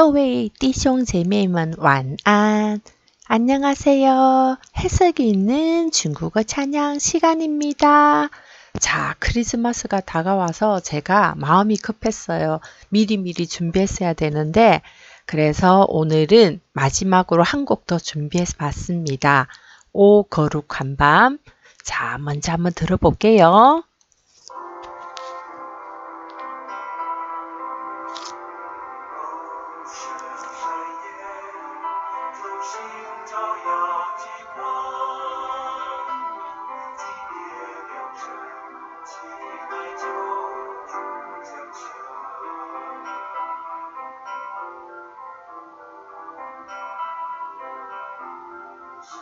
各位 띠숑 제매만 완안. 안녕하세요. 해석이 있는 중국어 찬양 시간입니다. 자, 크리스마스가 다가와서 제가 마음이 급했어요. 미리미리 준비했어야 되는데, 그래서 오늘은 마지막으로 한 곡 더 준비해 봤습니다. 오 거룩한 밤. 자, 먼저 한번 들어볼게요.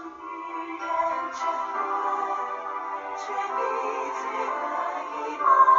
女人沉沦，却比罪恶一般。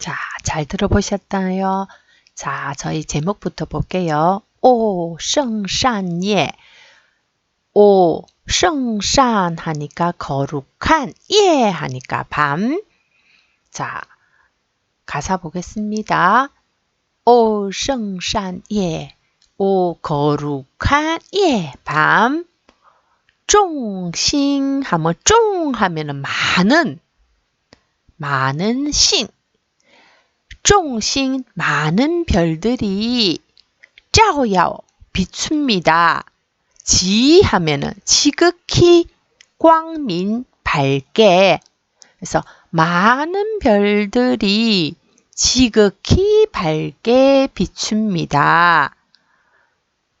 자, 잘 들어보셨나요? 자, 저희 제목부터 볼게요. 오, 성산예. 오, 성산 하니까 거룩한, 예 하니까 밤. 자, 가사 보겠습니다. 오, 성산예. 오, 거룩한, 예, 밤. 종신 하면 종 하면은 많은 많은 신 종신 많은 별들이 짜오야오 비춥니다. 지 하면은 지극히 광민 밝게 그래서 많은 별들이 지극히 밝게 비춥니다.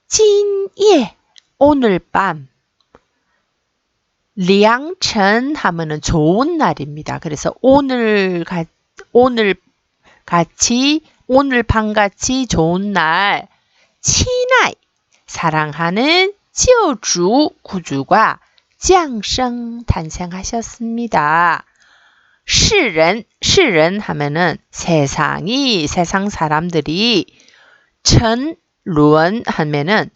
찐예 오늘 밤 량천 하면은 좋은 날입니다. 그래서 오늘 가, 오늘 같이 오늘 밤같이 좋은 날 친아이 사랑하는 지오주 구주가 장생 탄생하셨습니다. 시른 시른 하면은 세상이 세상 사람들이 천론 하면은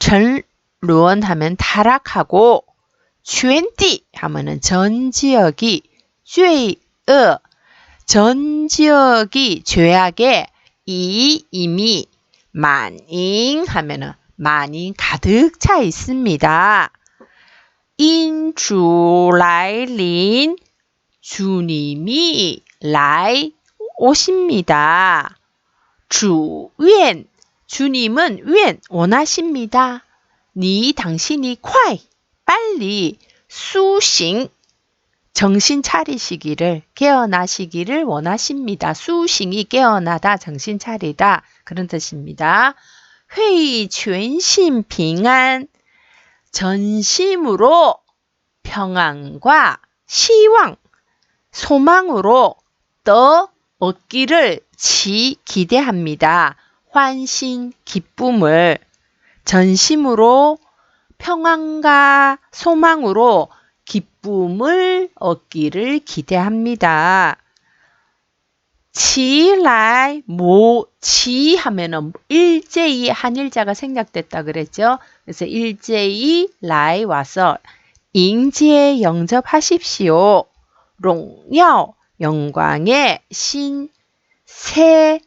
천론 하면 타락하고 全地 하면은 전 지역이 죄의 전 지역이 죄악에 이 이미 만인 하면은 만인 가득 차 있습니다. 인주 라이린 주님이 라이 오십니다. 주웬 주님은 웬 원하십니다. 니 당신이 콰이 빨리 수싱 정신 차리시기를 깨어나시기를 원하십니다. 수싱이 깨어나다 정신 차리다 그런 뜻입니다. 회의 전신 빙안 전심으로 평안과 시황 소망으로 더 얻기를 지 기대합니다. 환신 기쁨을 전심으로 평안과 소망으로 기쁨을 얻기를 기대합니다. 지라이 모, 지 하면은 일제히 한일자가 생략됐다 그랬죠. 그래서 일제히 라이 와서 인지에 영접하십시오. 롱耀 영광의 신, 새,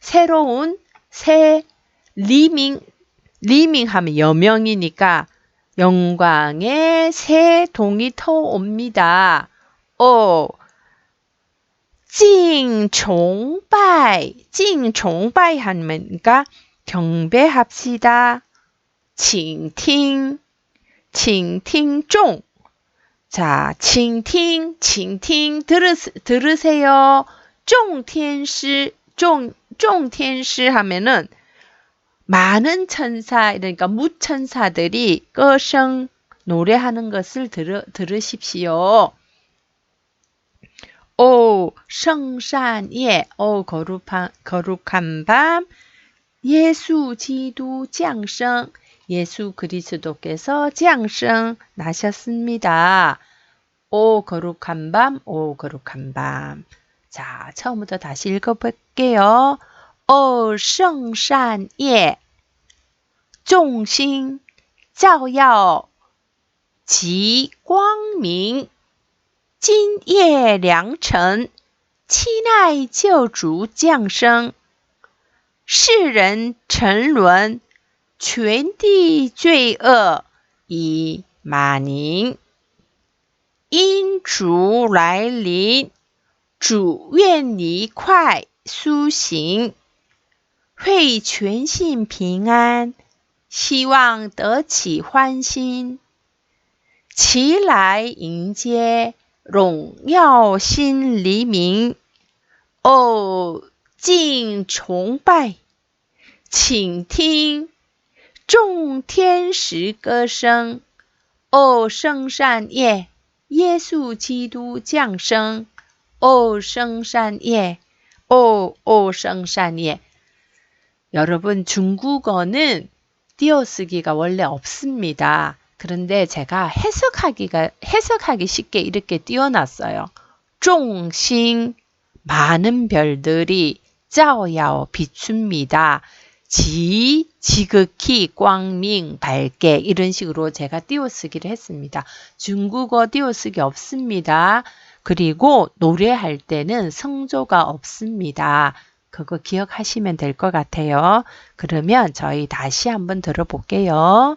새로운 새 리밍 리밍 하면 여명이니까 영광의 새 동이 터옵니다. 오, 敬崇拜,敬崇拜 하니까 경배합시다. 倾听,倾听종. 자, 倾听, 倾听 들으, 들으세요. 众天师, 众, 众天师 하면은 많은 천사 그러니까 무천사들이 거성 노래하는 것을 들으, 들으십시오. 오 성산예 오 거룩한, 거룩한 밤 예수 지도降성 예수 그리스도께서降성 나셨습니다. 오 거룩한 밤 오 거룩한 밤 자 처음부터 다시 읽어볼게요. 哦,圣善夜,众星照耀其光明。今夜良辰，期待救主降生，世人沉沦，全地罪恶已满盈。因主来临，主愿你快苏醒，会全信平安，希望得起欢心，齐来迎接。荣耀新黎明，哦，敬崇拜，请听众天使歌声。哦，圣善夜，耶稣基督降生。哦，圣善夜，哦哦，圣善夜。 여러분 중국어는 띄어쓰기가 원래 없습니다 그런데 제가 해석하기가 해석하기 쉽게 이렇게 띄워놨어요. 종신 많은 별들이 짜오야오 비춥니다. 지 지극히 광명 밝게 이런 식으로 제가 띄워쓰기를 했습니다. 중국어 띄워쓰기 없습니다. 그리고 노래할 때는 성조가 없습니다. 그거 기억하시면 될 것 같아요. 그러면 저희 다시 한번 들어볼게요.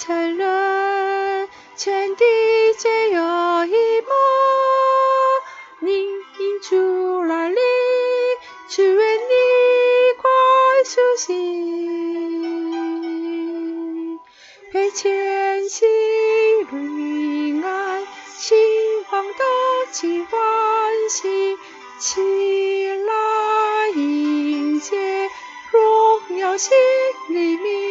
人沉沦，全地皆有一梦。你出来临，只愿你快苏醒，陪千禧绿。齐欢喜，起来迎接荣耀新黎明。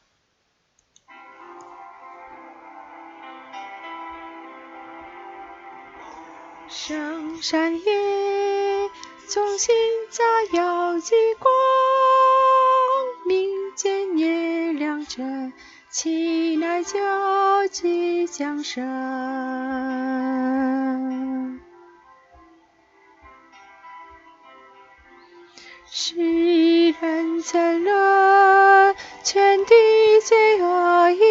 江山夜，重新家有极光。民间也良辰，岂乃交际江山？世人沉沦，全地罪恶一。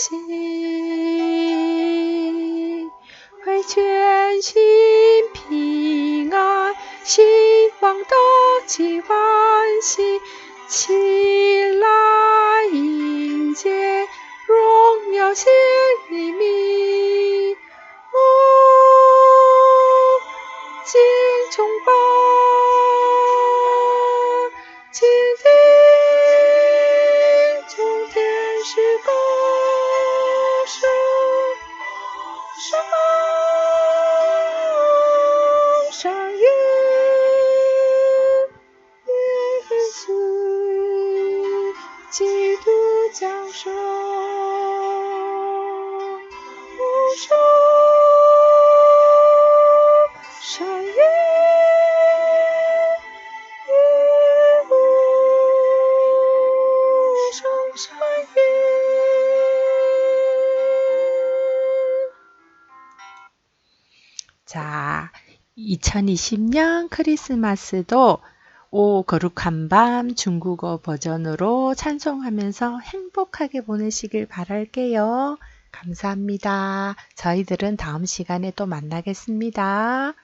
苏醒，会全心平安，希望的起欢喜，起来迎接荣耀新黎明。什么？ 자, 2020년 크리스마스도 오 거룩한 밤 중국어 버전으로 찬송하면서 행복하게 보내시길 바랄게요. 감사합니다. 저희들은 다음 시간에 또 만나겠습니다.